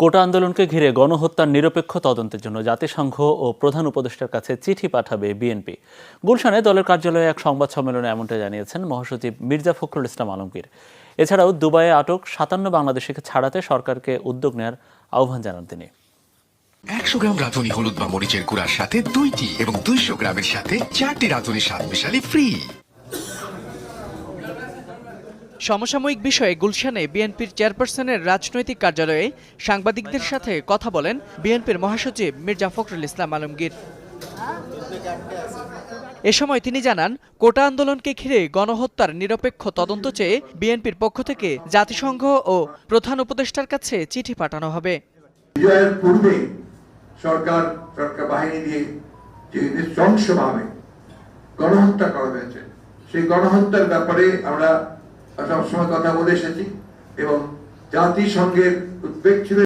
কোটা আন্দোলনকে ঘিরে গণহত্যার নিরপেক্ষ তদন্তের জন্য জাতিসংঘ ও প্রধান উপদেষ্টার কাছে চিঠি পাঠাবে বিএনপি। গুলশানে দলের কার্যালয়ে এক সংবাদ সম্মেলনে এমনটা জানিয়েছেন মহাসচিব মির্জা ফখরুল ইসলাম আলমগীর। এছাড়াও দুবাইয়ে আটক সাতান্ন বাংলাদেশিকে ছাড়াতে সরকারকে উদ্যোগ নেওয়ার আহ্বান জানান তিনি। একশো গ্রাম রাঁধুনি হলুদ বা মরিচের গুঁড়ার সাথে দুইটি এবং দুইশো গ্রামের সাথে চারটি রাঁধুনি স্বাদ মিশালি ফ্রি সমসাময়িক বিষয়ে গুলশানে বিএনপির চেয়ারপারসনের রাজনৈতিক কার্যালয়ে সাংবাদিকদের সাথে কথা বলেন বিএনপির মহাসচিব মির্জা ফখরুল ইসলাম আলমগীর। এ সময় তিনি জানান, কোটা আন্দোলনকে ঘিরে গণহত্যার নিরপেক্ষ তদন্ত চেয়ে বিএনপির পক্ষ থেকে জাতিসংঘ ও প্রধান উপদেষ্টার কাছে চিঠি পাঠানো হবে। বিজয়ের পূর্বে সরকার সরকার বাহিনী দিয়ে যে নৃশংসভাবে গণহত্যা করা হয়েছে, সেই গণহত্যার ব্যাপারে আমরা সবসময় কথা বলে এসেছি এবং জাতিসংঘের উদ্বেগ ছিল